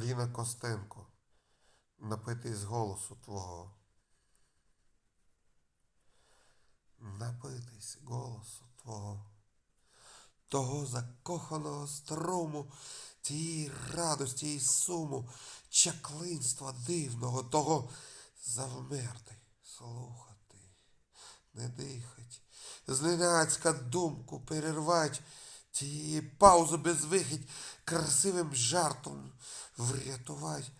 Ліна Костенко, напитись голосу твого. Напитись голосу твого, того закоханого струму, тієї радості і суму, чаклинства дивного, того завмерти, слухати, не дихать, зненацька думку перервать, тієї паузи безвихідь, красивим жартом врятувать,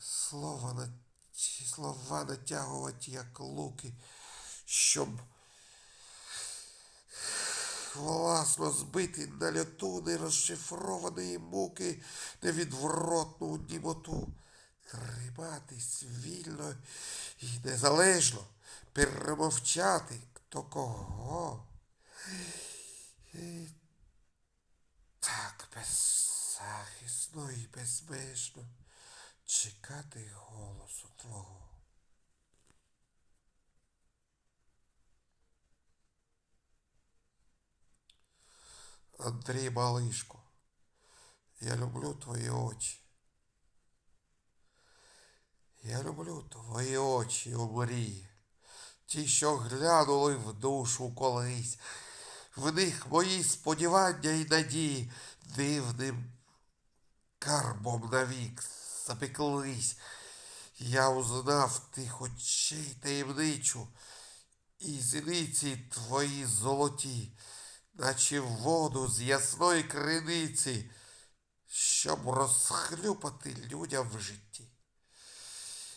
слова на слова натягувати, як луки, щоб власно збити на льоту нерозшифрованої муки, невідворотну німоту, триматись вільно і незалежно, перемовчати хто кого. І так беззахисно і безмежно чекати голосу твого. Андрій Малишко, я люблю твої очі. Я люблю твої очі у мрії, ті, що глянули в душу колись. В них мої сподівання і надії дивним карбом навік запеклись. Я узнав тих очей таємничу, і зіниці твої золоті, наче воду з ясної криниці, щоб розхлюпати людям в житті.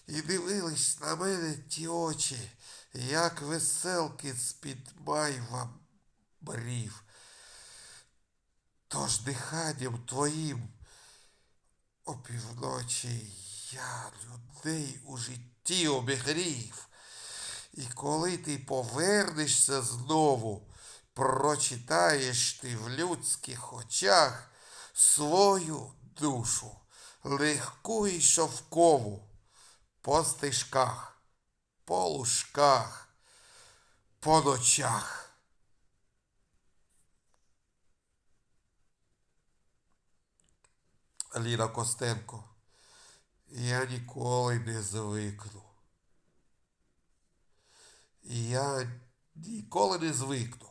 І дивились на мене ті очі, як веселки з-під майва брів. Тож диханням твоїм опівночі я людей у житті обігрів. І коли ти повернешся знову, прочитаєш ти в людських очах свою душу, легку і шовкову, по стежках, по лужках, по ночах. Ліна Костенко, я ніколи не звикну. Я ніколи не звикну.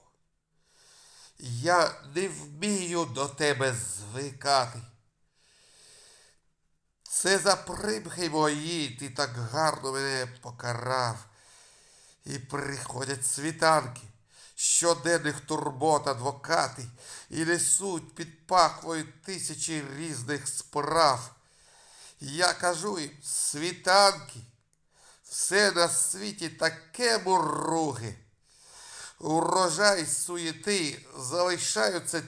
Я не вмію до тебе звикати. Це за примхи мої ти так гарно мене покарав. І приходять світанки, щоденних турбот адвокати, і несуть під пахвою тисячі різних справ. Я кажу їм, світанки, все на світі таке муруги. Урожай суєти залишаються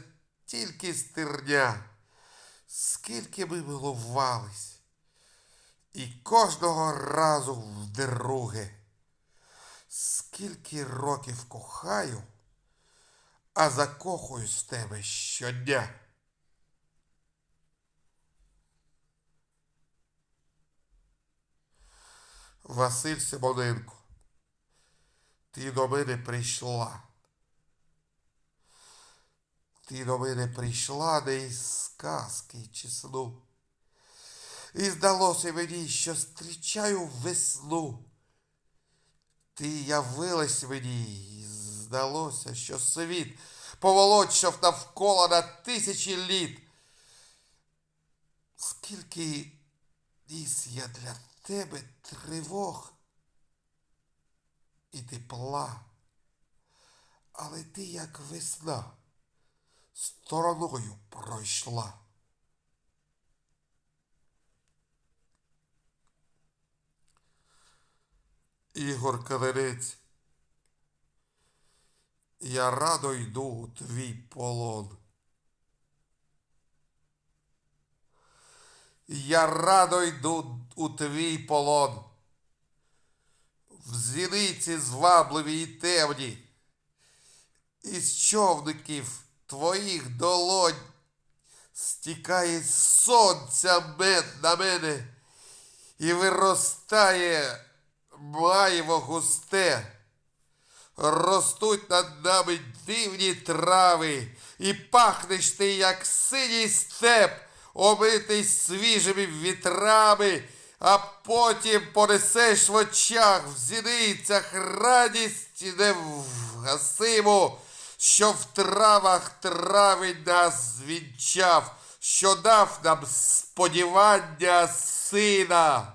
тільки стерня. Скільки ми милувались, і кожного разу вдруге. Скільки років кохаю, а закохуюсь в тебе щодня. Василь Симоненко, ти до мене прийшла. Ти до мене прийшла не із сказки чи сну. І здалося мені, що зустрічаю весну. Ти явилась мені, і здалося, що світ поволочав навколо на тисячі літ. Скільки ніс я для тебе тривог і тепла, але ти, як весна, стороною пройшла. Ігор Каверець, я радо йду у твій полон. Я радо йду у твій полон. В зіниці звабливі і темні, із човників твоїх долонь стікає сонця мед на мене і виростає маєво густе. Ростуть над нами дивні трави, і пахнеш ти, як синій степ омитий свіжими вітрами, а потім понесеш в очах, в зіницях радість невгасиму, що в травах травень нас звінчав, що дав нам сподівання сина.